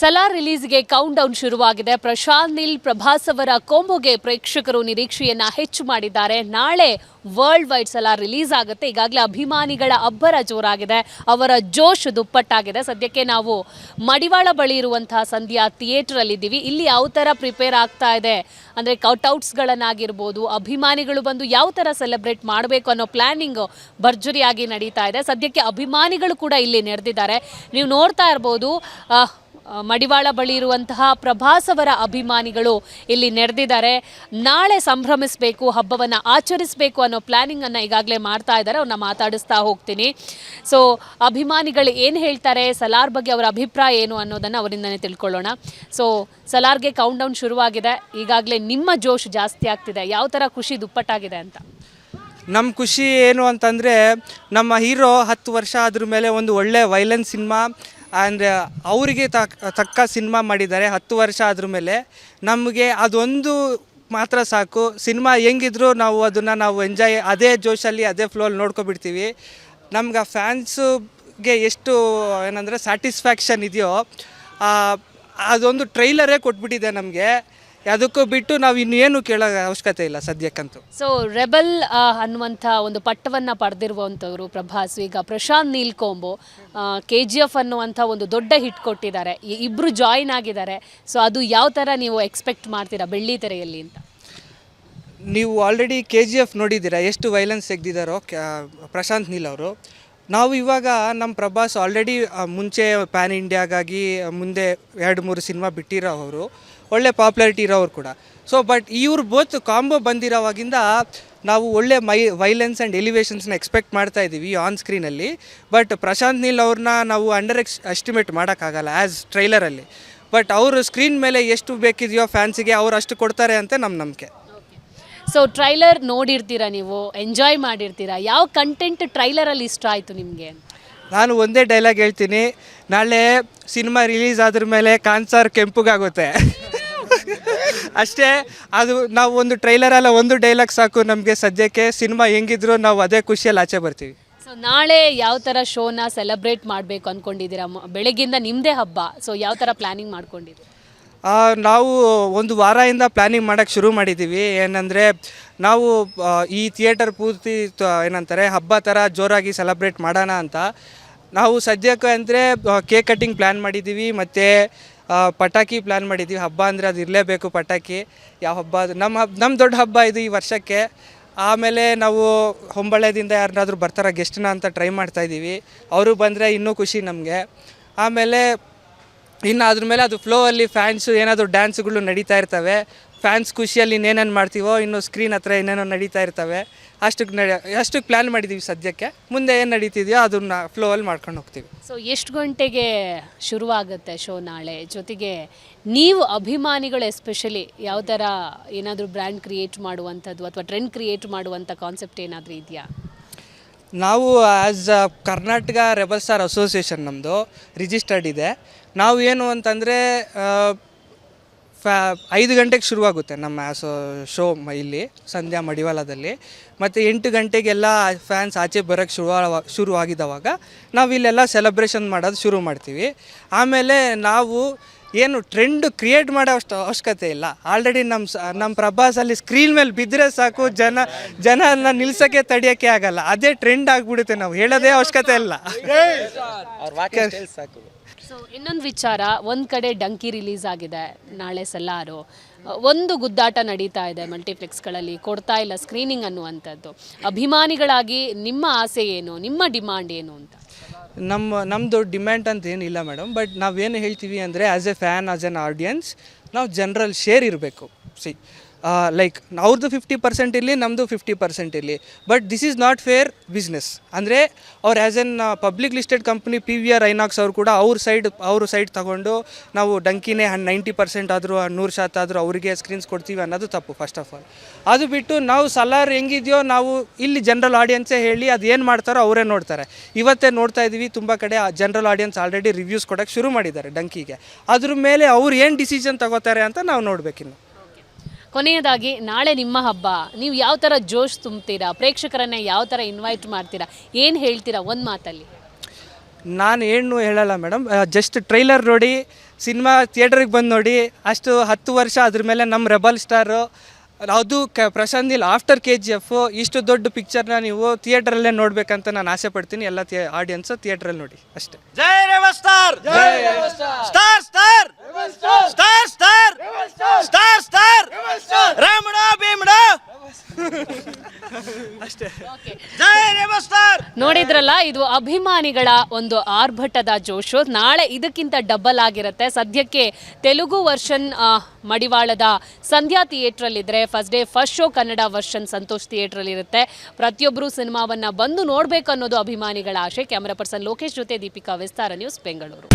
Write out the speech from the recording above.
Salaar ರಿಲೀಸ್ಗೆ count down ಶುರುವಾಗಿದೆ. ಪ್ರಶಾಂತ್ ನೀಲ್ ಪ್ರಭಾಸ್ ಅವರ ಕೋಂಬೋಗೆ ಪ್ರೇಕ್ಷಕರು ನಿರೀಕ್ಷೆಯನ್ನ ಹೆಚ್ಚು ಮಾಡಿದ್ದಾರೆ. ನಾಳೆ ವರ್ಲ್ಡ್ ವೈಡ್ ಸಲಾರ್ ರಿಲೀಸ್ ಆಗುತ್ತೆ. ಈಗಾಗಲೇ ಅಭಿಮಾನಿಗಳ ಅಬ್ಬರ ಜೋರಾಗಿದೆ. ಅವರ ಜೋಶ್ ದುಪ್ಪಟ್ಟಾಗಿದೆ. ಸದ್ಯಕ್ಕೆ ನಾವು ಮಡಿವಾಳ ಬಳಿ ಇರುವಂತಹ ಸಂಧ್ಯಾ ಥಿಯೇಟರ್ ಅಲ್ಲಿ ಇದ್ದೀವಿ ಇಲ್ಲಿ ಯಾವ ಥರ ಪ್ರಿಪೇರ್ ಆಗ್ತಾ ಇದೆ? ಅಂದರೆ ಕೌಟ್ಔಟ್ಸ್ಗಳನ್ನಾಗಿರ್ಬೋದು, ಅಭಿಮಾನಿಗಳು ಬಂದು ಯಾವ ಥರ ಸೆಲೆಬ್ರೇಟ್ ಮಾಡಬೇಕು ಅನ್ನೋ ಪ್ಲಾನಿಂಗ್ ಭರ್ಜರಿಯಾಗಿ ನಡೀತಾ ಇದೆ. ಸದ್ಯಕ್ಕೆ ಅಭಿಮಾನಿಗಳು ಕೂಡ ಇಲ್ಲಿ ನೆರೆದಿದ್ದಾರೆ ನೀವು ನೋಡ್ತಾ ಇರ್ಬೋದು ಮಡಿವಾಳ ಬಳಿ ಇರುವಂತಹ ಪ್ರಭಾಸವರ ಅಭಿಮಾನಿಗಳು ಇಲ್ಲಿ ನೆರೆದಿದ್ದಾರೆ. ನಾಳೆ ಸಂಭ್ರಮಿಸಬೇಕು, ಹಬ್ಬವನ್ನು ಆಚರಿಸಬೇಕು ಅನ್ನೋ ಪ್ಲಾನಿಂಗ್ ಅನ್ನ ಈಗಾಗಲೇ ಮಾಡ್ತಾ ಇದ್ದಾರೆ. ಅವ್ರನ್ನ ಮಾತಾಡಿಸ್ತಾ ಹೋಗ್ತೀನಿ. ಸೊ ಅಭಿಮಾನಿಗಳು ಏನು ಹೇಳ್ತಾರೆ, ಸಲಾರ್ ಬಗ್ಗೆ ಅವರ ಅಭಿಪ್ರಾಯ ಏನು ಅನ್ನೋದನ್ನು ಅವರಿಂದನೇ ತಿಳ್ಕೊಳ್ಳೋಣ. ಸೊ ಸಲಾರ್ಗೆ ಕೌಂಟ್ ಡೌನ್ ಶುರುವಾಗಿದೆ. ಈಗಾಗಲೇ ನಿಮ್ಮ ಜೋಶ್ ಜಾಸ್ತಿ ಆಗ್ತಿದೆ. ಯಾವ ಥರ ಖುಷಿ ದುಪ್ಪಟ್ಟಾಗಿದೆ ಅಂತ? ನಮ್ಮ ಖುಷಿ ಏನು ಅಂತಂದರೆ, ನಮ್ಮ ಹೀರೋ ಹತ್ತು ವರ್ಷ ಅದ್ರ ಮೇಲೆ ಒಂದು ಒಳ್ಳೆ ವೈಲೆನ್ಸ್ ಸಿನಿಮಾ ಅಂದರೆ ಅವರಿಗೆ ತಕ್ ತಕ್ಕ ಸಿನಿಮಾ ಮಾಡಿದ್ದಾರೆ, ಹತ್ತು ವರ್ಷ ಆದ್ರ ಮೇಲೆ. ನಮಗೆ ಅದೊಂದು ಮಾತ್ರ ಸಾಕು. ಸಿನಿಮಾ ಹೆಂಗಿದ್ರು ನಾವು ಅದನ್ನು ನಾವು ಎಂಜಾಯ್ ಅದೇ ಜೋಶಲ್ಲಿ, ಅದೇ ಫ್ಲೋಲ್ಲಿ ನೋಡ್ಕೊಬಿಡ್ತೀವಿ. ನಮ್ಗೆ ಆ ಫ್ಯಾನ್ಸುಗೆ ಎಷ್ಟು ಏನಂದರೆ ಸ್ಯಾಟಿಸ್ಫ್ಯಾಕ್ಷನ್ ಇದೆಯೋ ಅದೊಂದು ಟ್ರೈಲರೇ ಕೊಟ್ಬಿಟ್ಟಿದೆ ನಮಗೆ. ಅದಕ್ಕೂ ಬಿಟ್ಟು ನಾವು ಇನ್ನೇನು ಕೇಳೋ ಅವಶ್ಯಕತೆ ಇಲ್ಲ ಸದ್ಯಕ್ಕಂತೂ. ಸೊ ರೆಬಲ್ ಅನ್ನುವಂಥ ಒಂದು ಪಟ್ಟವನ್ನು ಪಡೆದಿರುವಂಥವ್ರು ಪ್ರಭಾಸ್ ಈಗ ಪ್ರಶಾಂತ್ ನೀಲ್ಕೊಂಬು ಕೆ ಜಿ ಎಫ್ ಅನ್ನುವಂಥ ಒಂದು ದೊಡ್ಡ ಹಿಟ್ ಕೊಟ್ಟಿದ್ದಾರೆ. ಇಬ್ಬರು ಜಾಯಿನ್ ಆಗಿದ್ದಾರೆ. ಸೊ ಅದು ಯಾವ ಥರ ನೀವು ಎಕ್ಸ್ಪೆಕ್ಟ್ ಮಾಡ್ತೀರಾ ಬೆಳ್ಳಿ ತೆರೆಯಲ್ಲಿ ಅಂತ? ನೀವು ಆಲ್ರೆಡಿ ಕೆ ಜಿ ಎಫ್ ನೋಡಿದ್ದೀರಾ ಎಷ್ಟು ವೈಲೆನ್ಸ್ ತೆಗೆದಿದ್ದಾರೋ ಪ್ರಶಾಂತ್ ನೀಲ್ ಅವರು. ನಾವು ಇವಾಗ ನಮ್ಮ ಪ್ರಭಾಸ್ ಆಲ್ರೆಡಿ ಮುಂಚೆ ಪ್ಯಾನ್ ಇಂಡಿಯಾಗಾಗಿ ಮುಂದೆ ಎರಡು ಮೂರು ಸಿನಿಮಾ ಬಿಟ್ಟಿರೋ ಅವರು. ಒಳ್ಳೆ ಪಾಪ್ಯುಲಾರಿಟಿ ಇರೋರು ಕೂಡ. ಸೊ ಬಟ್ ಇವ್ರು ಬೋತ್ ಕಾಂಬೋ ಬಂದಿರೋವಾಗಿಂದ ನಾವು ಒಳ್ಳೆ ಮೈ ವೈಲೆನ್ಸ್ ಆ್ಯಂಡ್ ಎಲಿವೇಶನ್ಸ್ನ ಎಕ್ಸ್ಪೆಕ್ಟ್ ಮಾಡ್ತಾ ಇದ್ದೀವಿ ಆನ್ ಸ್ಕ್ರೀನಲ್ಲಿ ಬಟ್ ಪ್ರಶಾಂತ್ ನೀಲ್ ಅವ್ರನ್ನ ನಾವು ಅಂಡರ್ ಎಕ್ಸ್ ಎಸ್ಟಿಮೇಟ್ ಮಾಡೋಕ್ಕಾಗಲ್ಲ ಆ್ಯಸ್ ಟ್ರೈಲರಲ್ಲಿ ಬಟ್ ಅವರು ಸ್ಕ್ರೀನ್ ಮೇಲೆ ಎಷ್ಟು ಬೇಕಿದೆಯೋ ಫ್ಯಾನ್ಸಿಗೆ ಅವ್ರು ಅಷ್ಟು ಕೊಡ್ತಾರೆ ಅಂತ ನಮ್ಮ ನಂಬಿಕೆ. ಸೊ ಟ್ರೈಲರ್ ನೋಡಿರ್ತೀರಾ ನೀವು? ಎಂಜಾಯ್ ಮಾಡಿರ್ತೀರಾ? ಯಾವ ಕಂಟೆಂಟ್ ಟ್ರೈಲರಲ್ಲಿ ಇಷ್ಟ ಆಯಿತು ನಿಮಗೆ? ನಾನು ಒಂದೇ ಡೈಲಾಗ್ ಹೇಳ್ತೀನಿ. ನಾಳೆ ಸಿನಿಮಾ ರಿಲೀಸ್ ಆದ್ರ ಮೇಲೆ ಕಾನ್ಸರ್ ಕೆಂಪುಗಾಗುತ್ತೆ. ಅಷ್ಟೇ ಅದು ನಾವು ಒಂದು ಟ್ರೈಲರ್ ಅಲ್ಲ ಒಂದು ಡೈಲಾಗ್ ಸಾಕು ನಮಗೆ ಸದ್ಯಕ್ಕೆ. ಸಿನಿಮಾ ಹೆಂಗಿದ್ರು ನಾವು ಅದೇ ಖುಷಿಯಲ್ಲಿ ಆಚೆ ಬರ್ತೀವಿ. ಸೊ ನಾಳೆ ಯಾವ ಥರ ಶೋನ ಸೆಲೆಬ್ರೇಟ್ ಮಾಡಬೇಕು ಅಂದ್ಕೊಂಡಿದ್ದೀರಾ ಬೆಳಗ್ಗಿಂದ ನಿಮ್ಮದೇ ಹಬ್ಬ. ಸೊ ಯಾವ ಥರ ಪ್ಲ್ಯಾನಿಂಗ್ ಮಾಡ್ಕೊಂಡಿದ್ದೀರಾ? ನಾವು ಒಂದು ವಾರದಿಂದ ಪ್ಲ್ಯಾನಿಂಗ್ ಮಾಡೋಕ್ಕೆ ಶುರು ಮಾಡಿದ್ದೀವಿ. ಏನಂದರೆ ನಾವು ಈ ಥಿಯೇಟರ್ ಪೂರ್ತಿ ಏನಂತಾರೆ ಹಬ್ಬ ಥರ ಜೋರಾಗಿ ಸೆಲೆಬ್ರೇಟ್ ಮಾಡೋಣ ಅಂತ. ನಾವು ಸದ್ಯಕ್ಕೆ ಅಂದರೆ ಕೇಕ್ ಕಟ್ಟಿಂಗ್ ಪ್ಲ್ಯಾನ್ ಮಾಡಿದ್ದೀವಿ. ಮತ್ತು ಪಟಾಕಿ ಪ್ಲ್ಯಾನ್ ಮಾಡಿದ್ದೀವಿ ಹಬ್ಬ ಅಂದರೆ ಅದು ಇರಲೇಬೇಕು ಪಟಾಕಿ. ಯಾವ ಹಬ್ಬ ನಮ್ಮ ಹಬ್ಬ ನಮ್ಮ ದೊಡ್ಡ ಹಬ್ಬ ಇದು ಈ ವರ್ಷಕ್ಕೆ. ಆಮೇಲೆ ನಾವು ಹೊಂಬಳೆದಿಂದ ಯಾರನ್ನಾದ್ರೂ ಬರ್ತಾರ ಗೆಸ್ಟ್ನ ಅಂತ ಟ್ರೈ ಮಾಡ್ತಾ ಇದ್ದೀವಿ. ಅವರು ಬಂದರೆ ಇನ್ನೂ ಖುಷಿ ನಮಗೆ. ಆಮೇಲೆ ಇನ್ನು ಅದ್ರ ಮೇಲೆ ಅದು ಫ್ಲೋ ಅಲ್ಲಿ ಫ್ಯಾನ್ಸು ಏನಾದರೂ ಡ್ಯಾನ್ಸ್ಗಳು ನಡೀತಾ ಇರ್ತವೆ. ಫ್ಯಾನ್ಸ್ ಖುಷಿಯಲ್ಲಿ ಇನ್ನೇನೇನು ಮಾಡ್ತೀವೋ ಇನ್ನು ಸ್ಕ್ರೀನ್ ಹತ್ರ ಏನೇನೋ ನಡೀತಾ ಇರ್ತವೆ. ಅಷ್ಟಕ್ಕೆ ನಡೆ ಅಷ್ಟಕ್ಕೆ ಪ್ಲ್ಯಾನ್ ಮಾಡಿದ್ದೀವಿ ಸದ್ಯಕ್ಕೆ. ಮುಂದೆ ಏನು ನಡೀತಿದೆಯೋ ಅದನ್ನ ಫ್ಲೋ ಅಲ್ಲಿ ಮಾಡ್ಕೊಂಡು ಹೋಗ್ತೀವಿ. ಸೊ ಎಷ್ಟು ಗಂಟೆಗೆ ಶುರುವಾಗುತ್ತೆ ಶೋ ನಾಳೆ? ಜೊತೆಗೆ ನೀವು ಅಭಿಮಾನಿಗಳು ಎಸ್ಪೆಷಲಿ ಯಾವ ಥರ ಏನಾದರೂ ಬ್ರ್ಯಾಂಡ್ ಕ್ರಿಯೇಟ್ ಮಾಡುವಂಥದ್ದು ಅಥವಾ ಟ್ರೆಂಡ್ ಕ್ರಿಯೇಟ್ ಮಾಡುವಂಥ ಕಾನ್ಸೆಪ್ಟ್ ಏನಾದರೂ ಇದೆಯಾ? ನಾವು as a Karnataka rebel star association ನಮ್ಮದು ರಿಜಿಸ್ಟರ್ಡ್ ಇದೆ. ನಾವು ಏನು ಅಂತಂದರೆ ಫ್ಯಾ ಐದು ಗಂಟೆಗೆ ಶುರುವಾಗುತ್ತೆ ನಮ್ಮ ಸೊ ಶೋ ಇಲ್ಲಿ ಸಂಧ್ಯಾ ಮಡಿವಾಳದಲ್ಲಿ. ಮತ್ತು ಎಂಟು ಗಂಟೆಗೆಲ್ಲ ಫ್ಯಾನ್ಸ್ ಆಚೆ ಬರೋಕ್ಕೆ ಶುರು ಶುರುವಾಗಿದ್ದಾವಾಗ ನಾವು ಇಲ್ಲೆಲ್ಲ ಸೆಲೆಬ್ರೇಷನ್ ಮಾಡೋದು ಶುರು ಮಾಡ್ತೀವಿ. ಆಮೇಲೆ ನಾವು ಏನು ಟ್ರೆಂಡ್ ಕ್ರಿಯೇಟ್ ಮಾಡೋ ಅಷ್ಟು ಅವಶ್ಯಕತೆ ಇಲ್ಲ. ಆಲ್ರೆಡಿ ನಮ್ಮ ಸ ನಮ್ಮ ಪ್ರಭಾಸಲ್ಲಿ ಸ್ಕ್ರೀನ್ ಮೇಲೆ ಬಿದ್ದರೆ ಸಾಕು ಜನ ಜನನ ನಿಲ್ಸೋಕ್ಕೆ ತಡಿಯೋಕ್ಕೆ ಆಗಲ್ಲ. ಅದೇ ಟ್ರೆಂಡ್ ಆಗಿಬಿಡುತ್ತೆ ನಾವು. ಹೇಳೋದೇ ಅವಶ್ಯಕತೆ ಇಲ್ಲ. ಸಾಕು. ಸೊ ಇನ್ನೊಂದು ವಿಚಾರ, ಒಂದು ಕಡೆ ಡಂಕಿ ರಿಲೀಸ್ ಆಗಿದೆ, ನಾಳೆ ಸಲಾರು ಒಂದು ಗುದ್ದಾಟ ನಡೀತಾ ಇದೆ ಮಲ್ಟಿಪ್ಲೆಕ್ಸ್ಗಳಲ್ಲಿ ಕೊಡ್ತಾ ಇಲ್ಲ ಸ್ಕ್ರೀನಿಂಗ್ ಅನ್ನುವಂಥದ್ದು. ಅಭಿಮಾನಿಗಳಾಗಿ ನಿಮ್ಮ ಆಸೆ ಏನು, ನಿಮ್ಮ ಡಿಮಾಂಡ್ ಏನು ಅಂತ? ನಮ್ಮ ನಮ್ಮದು ಡಿಮ್ಯಾಂಡ್ ಅಂತ ಏನಿಲ್ಲ ಮೇಡಮ್ ಬಟ್ ನಾವೇನು ಹೇಳ್ತೀವಿ ಅಂದರೆ as a fan as an audience ನಾವು ಜನರಲ್ ಶೇರ್ ಇರಬೇಕು. ಸಿ ಲೈಕ್ ಅವ್ರದ್ದು ಫಿಫ್ಟಿ ಪರ್ಸೆಂಟ್ ಇರಲಿ ನಮ್ಮದು ಫಿಫ್ಟಿ ಪರ್ಸೆಂಟ್ ಇರಲಿ. But this is not fair business ಅಂದರೆ, ಅವ್ರು as an public listed company P V R INOX ಅವರು ಕೂಡ ಅವ್ರ ಸೈಡ್ ಅವ್ರ ಸೈಡ್ ತಗೊಂಡು ನಾವು ಡಂಕಿನೇ ನೈಂಟಿ ಪರ್ಸೆಂಟ್ ಆದರೂ ನೂರು ಶಾತ ಆದರೂ ಅವರಿಗೆ ಸ್ಕ್ರೀನ್ಸ್ ಕೊಡ್ತೀವಿ ಅನ್ನೋದು ತಪ್ಪು ಫಸ್ಟ್ ಆಫ್ ಆಲ್ ಅದು ಬಿಟ್ಟು ನಾವು ಸಲಾರ್ ಹೆಂಗಿದೆಯೋ ನಾವು ಇಲ್ಲಿ ಜನರಲ್ ಆಡಿಯನ್ಸೇ ಹೇಳಿ ಅದು ಏನು ಮಾಡ್ತಾರೋ ಅವರೇ ನೋಡ್ತಾರೆ. ಇವತ್ತೇ ನೋಡ್ತಾ ಇದ್ದೀವಿ ತುಂಬ ಕಡೆ ಜನರಲ್ ಆಡಿಯನ್ಸ್ ಆಲ್ರೆಡಿ ರಿವ್ಯೂಸ್ ಕೊಡೋಕ್ಕೆ ಶುರು ಮಾಡಿದ್ದಾರೆ ಡಂಕಿಗೆ ಅದ್ರ ಮೇಲೆ ಅವ್ರು ಏನು ಡಿಸಿಷನ್ ತಗೋತಾರೆ ಅಂತ ನಾವು ನೋಡಬೇಕಿನ್ನು. ಕೊನೆಯದಾಗಿ ನಾಳೆ ನಿಮ್ಮ ಹಬ್ಬ. ನೀವು ಯಾವ ಥರ ಜೋಶ್ ತುಂಬ್ತೀರಾ? ಪ್ರೇಕ್ಷಕರನ್ನ ಯಾವ ಥರ ಇನ್ವೈಟ್ ಮಾಡ್ತೀರಾ? ಏನು ಹೇಳ್ತೀರಾ ಒಂದು ಮಾತಲ್ಲಿ? ನಾನು ಏನು ಹೇಳಲ್ಲ ಮೇಡಮ್. ಜಸ್ಟ್ ಟ್ರೈಲರ್ ನೋಡಿ ಸಿನಿಮಾ ಥಿಯೇಟ್ರಿಗೆ ಬಂದು ನೋಡಿ ಅಷ್ಟು ಹತ್ತು ವರ್ಷ ಅದ್ರ ಮೇಲೆ ನಮ್ಮ ರೆಬಲ್ ಸ್ಟಾರು ಅದು ಕ ಪ್ರಶಾಂತ್ ಇಲ್ಲಿ ಆಫ್ಟರ್ ಕೆ ಜಿ ಎಫ್ ಇಷ್ಟು ದೊಡ್ಡ ಪಿಕ್ಚರ್ನ ನೀವು ಥಿಯೇಟ್ರಲ್ಲೇ ನೋಡಬೇಕಂತ ನಾನು ಆಸೆ ಪಡ್ತೀನಿ. ಎಲ್ಲ ಥಿಯೇ ಆಡಿಯನ್ಸು ಥಿಯೇಟ್ರಲ್ಲಿ ನೋಡಿ ಅಷ್ಟೇ. ಜೈ rebel star star star star star star ಅಷ್ಟೇ. ಜೈ ನೋಡಿದ್ರಲ್ಲ ಇದು ಅಭಿಮಾನಿಗಳ ಒಂದು ಆರ್ಭಟದ ಜೋಶು. ನಾಳೆ ಇದಕ್ಕಿಂತ ಡಬಲ್ ಆಗಿರುತ್ತೆ. ಸದ್ಯಕ್ಕೆ ತೆಲುಗು ವರ್ಷನ್ ಮಡಿವಾಳದ ಸಂಧ್ಯಾ ಥಿಯೇಟ್ರಲ್ಲಿ ಇದ್ರೆ first day first show Kannada version Santosh ಥಿಯೇಟ್ರಲ್ಲಿ ಇರುತ್ತೆ ಪ್ರತಿಯೊಬ್ಬರು ಸಿನಿಮಾವನ್ನ ಬಂದು ನೋಡ್ಬೇಕು ಅನ್ನೋದು ಅಭಿಮಾನಿಗಳ ಆಶೆ. ಕ್ಯಾಮರಾ ಪರ್ಸನ್ ಲೋಕೇಶ್ ಜೊತೆ ದೀಪಿಕಾ ವಿಸ್ತಾರ ನ್ಯೂಸ್ ಬೆಂಗಳೂರು